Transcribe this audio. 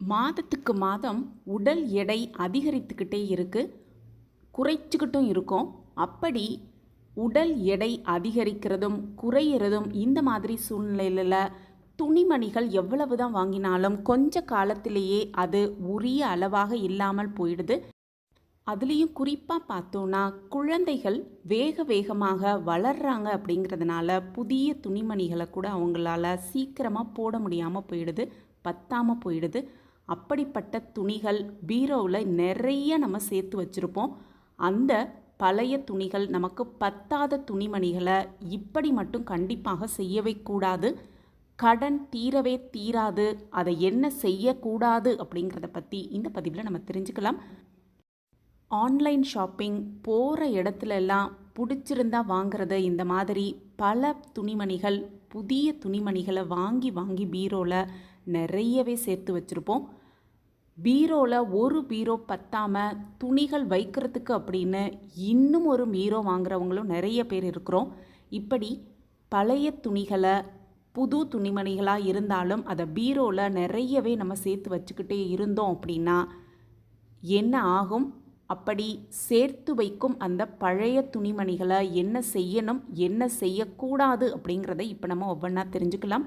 மாதத்துக்கு மாதம் உடல் எடை அதிகரித்துக்கிட்டே இருக்குது குறைச்சிக்கிட்டும் இருக்கும். அப்படி உடல் எடை அதிகரிக்கிறதும் குறையிறதும் இந்த மாதிரி சூழ்நிலையில் துணிமணிகள் எவ்வளவு தான் வாங்கினாலும் கொஞ்ச காலத்திலேயே அது உரிய அளவாக இல்லாமல் போயிடுது. அதுலேயும் குறிப்பாக பார்த்தோன்னா குழந்தைகள் வேக வேகமாக வளர்கிறாங்க அப்படிங்கிறதுனால புதிய துணிமணிகளை கூட அவங்களால சீக்கிரமாக போட முடியாமல் போயிடுது பத்தாமல் போயிடுது. அப்படிப்பட்ட துணிகள் பீரோவில் நிறைய நம்ம சேர்த்து வச்சுருப்போம். அந்த பழைய துணிகள் நமக்கு பத்தாத துணிமணிகளை இப்படி மட்டும் கண்டிப்பாக செய்யவே கூடாது. கடன் தீரவே தீராது. அதை என்ன செய்யக்கூடாது அப்படிங்கிறத பற்றி இந்த பதிவில் நம்ம தெரிஞ்சுக்கலாம். ஆன்லைன் ஷாப்பிங் போகிற இடத்துல எல்லாம் பிடிச்சிருந்தா வாங்கிறது இந்த மாதிரி பல துணிமணிகள் புதிய துணிமணிகளை வாங்கி வாங்கி பீரோவில் நிறையவே சேர்த்து வச்சுருப்போம். பீரோவில் ஒரு பீரோ பத்தாமல் துணிகள் வைக்கிறதுக்கு அப்படின்னு இன்னும் ஒரு பீரோ வாங்குறவங்களும் நிறைய பேர் இருக்கிறோம். இப்படி பழைய துணிகளை புது துணிமணிகளாக இருந்தாலும் அதை பீரோவில் நிறையவே நம்ம சேர்த்து வச்சுக்கிட்டே இருந்தோம் அப்படின்னா என்ன ஆகும்? அப்படி சேர்த்து வைக்கும் அந்த பழைய துணிமணிகளை என்ன செய்யணும் என்ன செய்யக்கூடாது அப்படிங்கிறத இப்போ நம்ம ஒவ்வொன்றா தெரிஞ்சுக்கலாம்.